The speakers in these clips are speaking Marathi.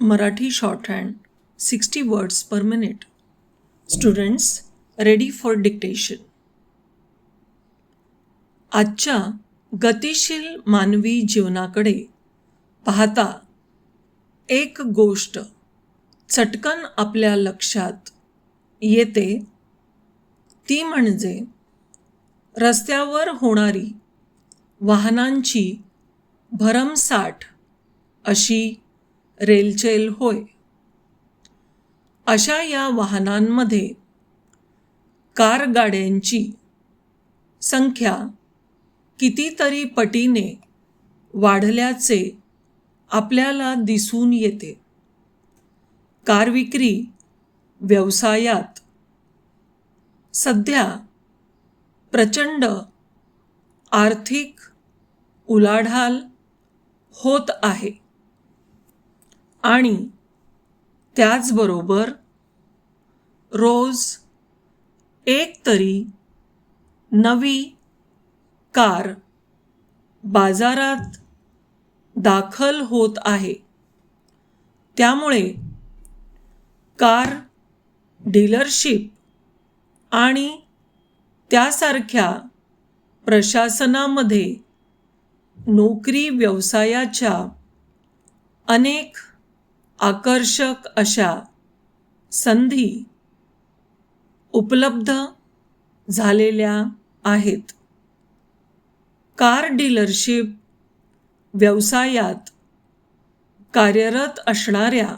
Marathi shorthand sixty words per minute students ready for dictation आजच्या गतिशील मानवी जीवनाकडे पाहता एक गोष्ट चटकन आपल्या लक्षात येते. ती म्हणजे रस्त्यावर होणारी वाहनांची भरमसाठ अशी रेलचेल होय. अशा या वाहनांमध्ये कार गाड्यांची संख्या कितीतरी पटीने वाढल्याचे आपल्याला दिसून येते. कार विक्री व्यवसायात सध्या प्रचंड आर्थिक उलाढाल होत आहे. आणि त्याचबरोबर रोज एक तरी नवी कार बाजारात दाखल होत आहे. त्यामुळे कार डीलरशिप आणि त्यासारख्या प्रशासनामध्ये नोकरी व्यवसायाच्या अनेक आकर्षक अशा संधी उपलब्ध झालेल्या आहेत. कार डीलरशिप व्यवसायात कार्यरत असणाऱ्या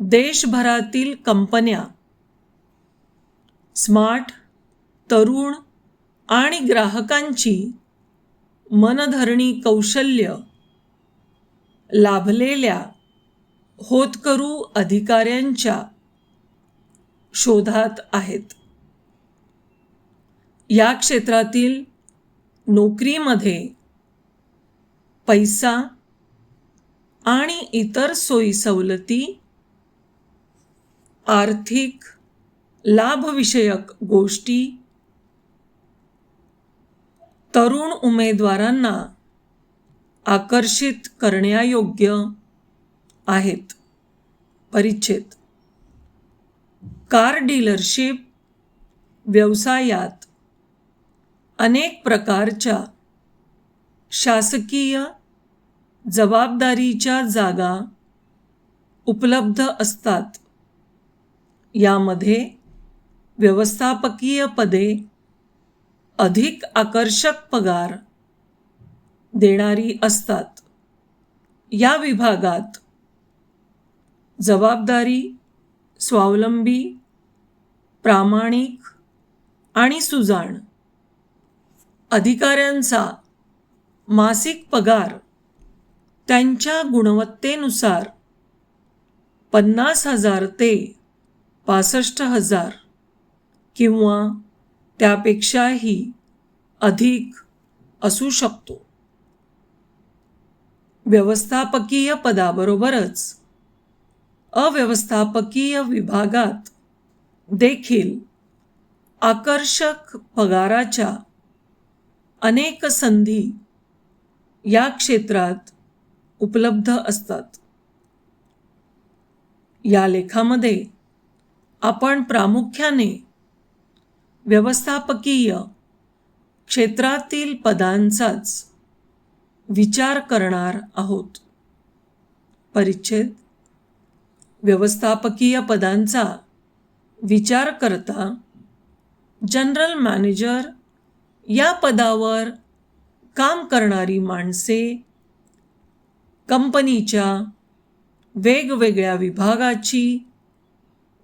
देशभरातील कंपन्या स्मार्ट तरुण आणि ग्राहकांची मनधरणी कौशल्य लाभलेल्या होतकरू अधिकाऱ्यांच्या शोधात आहेत. या क्षेत्रातील नोकरीमध्ये पैसा आणि इतर सोयी सवलती आर्थिक लाभविषयक गोष्टी तरुण उमेदवारांना आकर्षित करण्यायोग्य आहेत. परिच्छेद. कार डीलरशिप व्यवसायात अनेक प्रकारच्या शासकीय जबाबदारीच्या जागा उपलब्ध असतात. यामध्ये व्यवस्थापकीय पदे अधिक आकर्षक पगार देणारी असतात. या विभागात जबाबदारी स्वावलंबी प्रामाणिक आणि सुजाण. अधिकाऱ्यांचा मासिक पगार त्यांच्या गुणवत्तेनुसार पन्नास हजार ते पासष्ट हजार किंवा त्यापेक्षाही अधिक असू शकतो. व्यवस्थापकीय पदाबरोबरच अव्यवस्थापकीय विभागात देखील आकर्षक पगाराच्या अनेक संधी या क्षेत्रात उपलब्ध असतात. या लेखामध्ये आपण प्रामुख्याने व्यवस्थापकीय क्षेत्रातील पदांचाच विचार करणार आहोत. परिच्छेद व्यवस्थापकीय पदांचा विचार करता जनरल मॅनेजर या पदावर काम करणारी माणसे कंपनीच्या वेगवेगळ्या विभागाची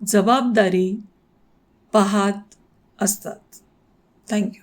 जबाबदारी पाहत असतात. थँक्यू